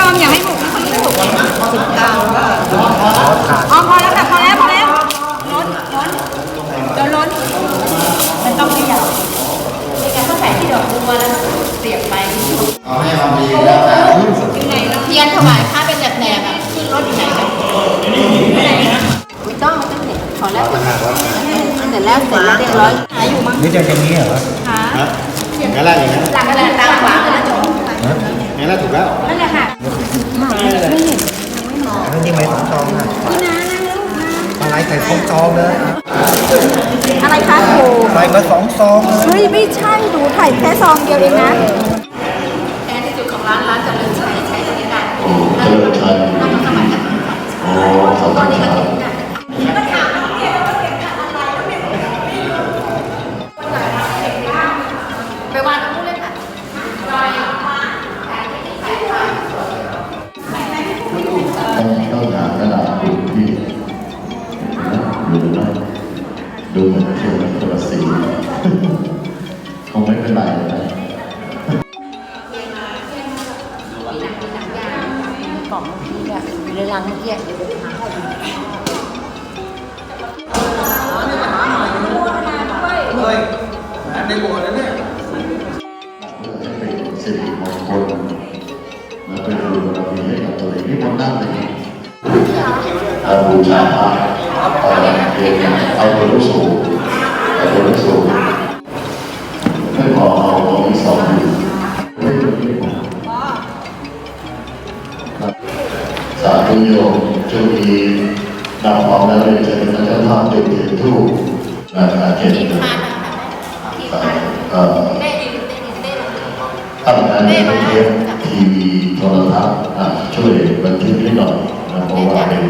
ออมอย่าให้หกนะคนนี้หกสิบเก้าออมพอแล้วค่ะพอแล้วพอแล้วล้นล้นเดี๋ยวล้นมันต้องขยับในการต้องใส่ที่ดอกบัวแล้วเสียบไปเอาให้เอาดีแล้วนะยังไงล่ะเทียนถวายผ้าเป็นแบบแหนบอะขึ้นรถอยู่ไหนกันไม่ต้องไม่ต้องเด็กขอแล้วเสร็จเสร็จแล้วเสร็จแล้วเรียบร้อยหาอยู่มั้งนี่จะอย่างนี้เหรอคะอย่างนั้นแหละอย่างนั้นหลังกระดาษตาขวากันแล้วจบอย่างนั้นถูกแล้วนั่นแหละค่ะ อันนี้ไม่ต้องจองนะพี่นานั่งลูกนะอะไรใส่สองจองเลยอะไรคะโอ้ใส่มาสองซองเฮ้ยไม่ใช่หนูถ่ายแค่ซองเดียวเองนะแทนที่จุดของร้านร้านจะเริญชัยใช้บริการโอ้เจริญชัยต้องสมัครกันโอ้ขอบตอนนี้ก็ สิริมงคลและเป็นบุญบารมีให้กับตัวเองที่พ้นนั่งเลยเอาบูชาพระเอาเองเอาตัวรู้สูงเอาตัวรู้สูงไม่พอเอาของที่สองอยู่สาธุโยมช่วงนี้นำของแล้วเลยจะเป็นพระเจ้าภาเป็นเทียนทูปราคาเจ็ดที่หมื่นานนะคะที่พาน เอ่อ เต้ดินเต้ดินเต้ลง ตั้งแต่นเทศทีวีโทรทัศน์ช่วยบันทึกให้หน่อยนะเพราะว่าเป็น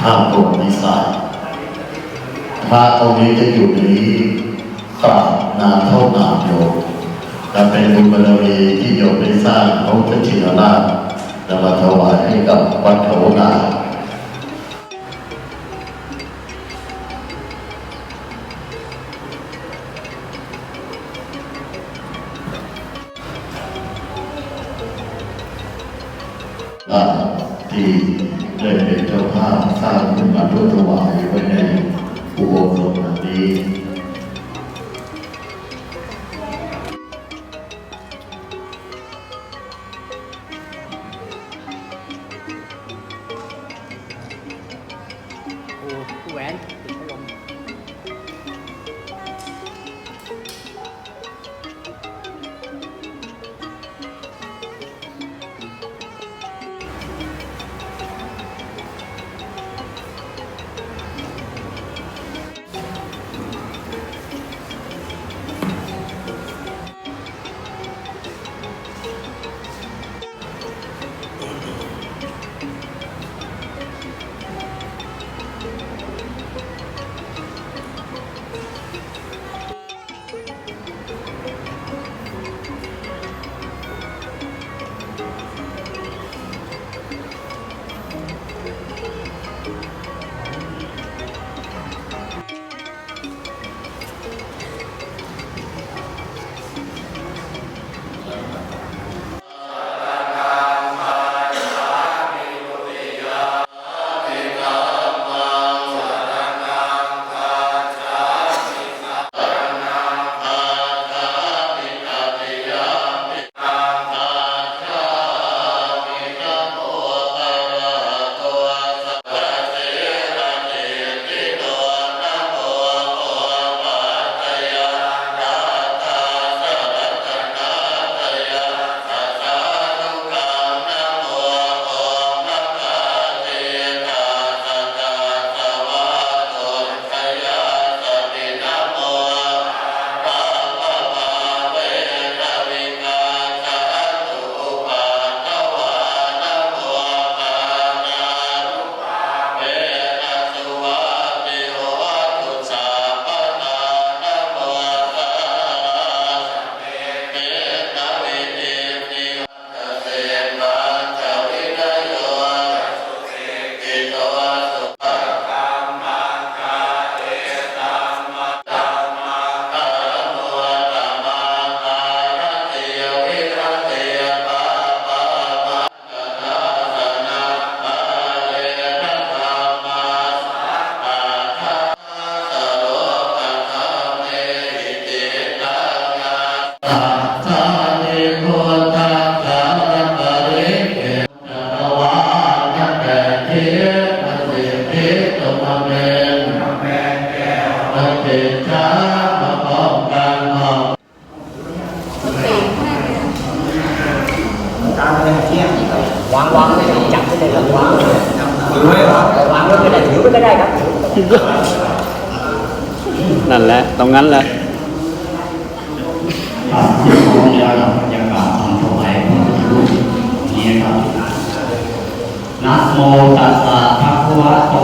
ภาพประวัติศาสตร์พระองค์นี้จะอยู่ในนี้ตราบนานเท่านานโยมจะเป็นบุญบารมีที่โยมได้สร้างพระพุทธชินราชนำมาถวายให้กับวัดเขานา ที่ได้เป็นเจ้าภาพสร้างขึ้นมาเพื่อถวายไว้ในอุโบสถหลังนี้โอ้แหวนติดพัดลม งั้นแหละที่ขออนุญาตยังกล่าวทำถวายพระพุทธรูปนี้ครับนะโมตัสสะภะคะวะโต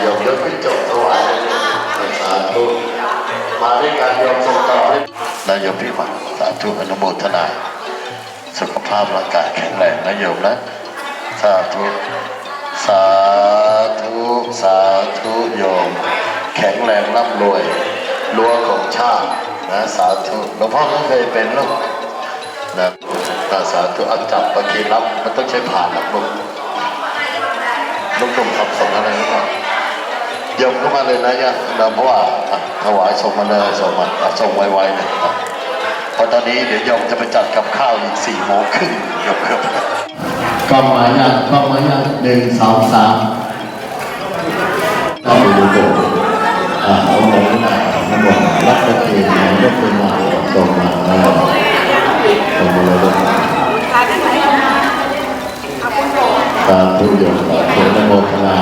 โยมยกขึ้นจบถวายสาธุมาด้วยการโยมส่งต่อด้นายโยมพี่วัญสาธุอนุโมทนา สุขภาพร่างกายแข็งแรงนะโยมนะสาธุสาธุสาธุโยม แข็งแรงร่ำรวยรั้วของชาตินะสาธุหลวงพ่อก็เคยเป็นลูกนะนะสาธุอันจับประคีรับมันต้องใช้ผ่านหลักลูกลูกตุ่มขับส่งอะไรหรือเปล่า ยมเข้ามาเลยนะเนี่ยนะเพราะว่าถวายส่งมาเลยส่งมาส่งไวๆเลยอะเพราะตอนนี้เดี๋ยวยมจะไปจัดกับข้าวอีกสี่โมงครึ่งยมครับกล้องมายังกล้องมายังหนึ่งสองสามได้ดูโบอ่าเอาลงหน้าทั้งหมดรับประเคนนะยกเป็นมาส่งมาอ่าส่งมาเลยลูกพากันไหนเอาคุณโบสาธุโยมสาธุนโมทนา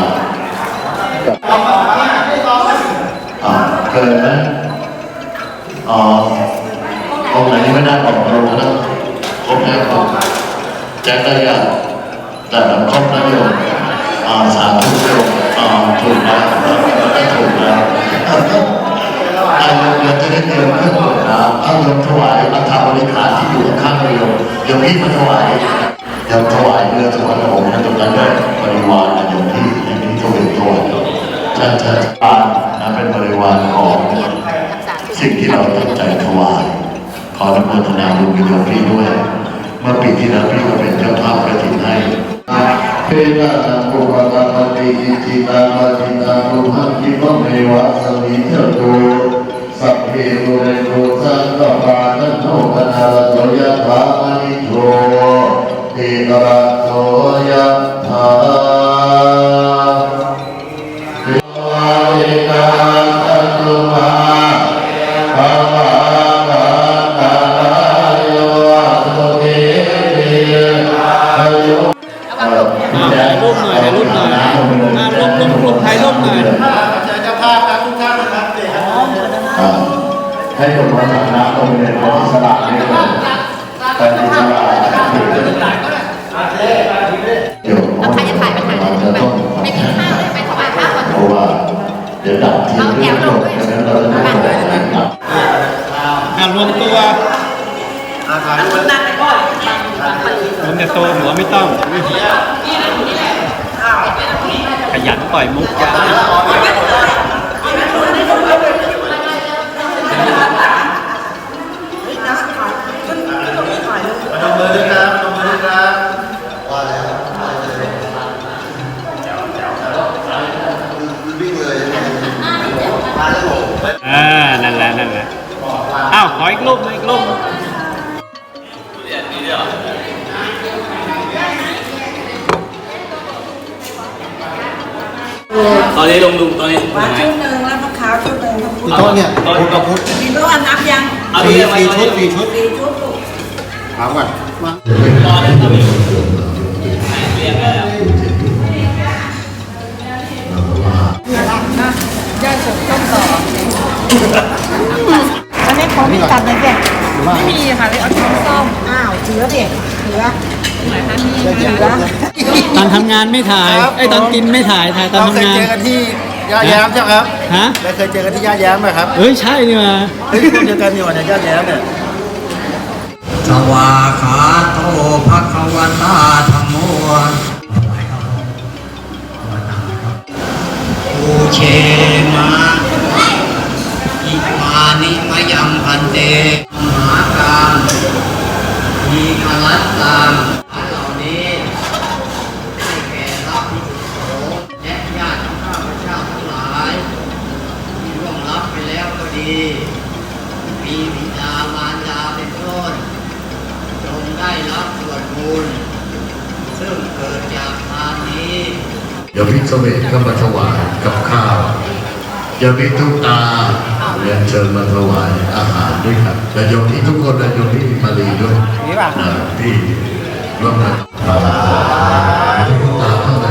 อ่าเคยไหมอ๋อองไหนที่ไม่ได้บอกเราแล้วครบแล้วครับแจ้งได้ยังแต่ละครบนะโยมอ่าสาธุโยมอ่าถูกแล้วถูกแล้วอ้โยมเดี๋ยวจะได้เตรียมเครื่องตรวจน้ำเอาโยมถวายอัฐบริขารที่อยู่ข้างโยมโยมพี่มาถวายโยมถวายเรือถวายพระองค์นะตรงนั้นด้วยบริวารโยมพี่อย่างนี้เขาเป็นตัวใช่ใช่ เราตั้งใจถวายขออนุโมทนาบุญกับโยมพี่ด้วย เมื่อปีที่แล้วพี่ก็เป็นเจ้าภาพกระถิ่นให้เพนะนังอุปกรรมติอิจิตังวะทิตังรุหังคิปะเมวะสมิเทโตสัพเพบุเรโตสังกปานันโทปนาโตยะถามณิโทเทระ แต่ที่สลับเดี๋ยวแล้วใครจะถ่ายไปถ่ายเลยไปไปกินข้าวเลยไปถวายข้าวก่อนเพราะว่าเดี๋ยวดับทีเรื่องจบดังนั้นเราจะไม่เปิดดับอ่ารวมตัวรวมแต่ตัวหัวไม่ต้องขยันปล่อยมุกจ้า ตอนนี้ลงลุงตอนนี้หวานชุดหนึ่งแล้วมะขาวชุดหนึ่งทั้งกี่โต๊ะเนี่ยพุทธกับพุทธมีโต๊ะอันนับยังเอาสี่ที่ไปสี่ชุดสี่ชุดสี่ชุดลูกถามก่อนตอนนี้ก็มีเรียนได้แล้วย่าสุดต้นต่ออันนี้ของพี่ตัดเลยเด็กไม่มีค่ะเลยเอาช้อนส้อมอ้าวเชื้อเด็ก เชื้อไหนคะมีเชื้อตอนทำงานไม่ถ่ายไอ้ยตอนกินไม่ถ่ายถ่ายตอนเราเคทำยงานเจอกันที่ย่าแย้มใช่ไหมครับฮะเราเคยเจอกันที่ย่าแย้มไหมครับเอ้ยใช่นี่มาเฮ้ยคนเดียวกันอยู่เนี่ยย่าแย้มเนี่ยสวาขาโตภะคะวตาธรรมโมปูเชมาอิมานิมะยังพันเตมหาการ มีมลัตตังเหล่านี้ให้แก่รับพิสุสงฆ์และญาติของข้าพเจ้าทั้งหลาย ที่ร่วงรับไปแล้วก็ดี มีบิดามารดาเป็นต้นจงได้รับส่วนบุญซึ่งเกิดจากทานนี้เดี๋ยวพิศเวทก็มาถวายกับข้าวเดี๋ยวพิทุกตา เรียนเชิญมาถวายอาหารด้วยครับและโยมที่ทุกคนและโยมที่มาลีด้วยนะที่ร่วมกันมาลาทุกตาเท่าไหร่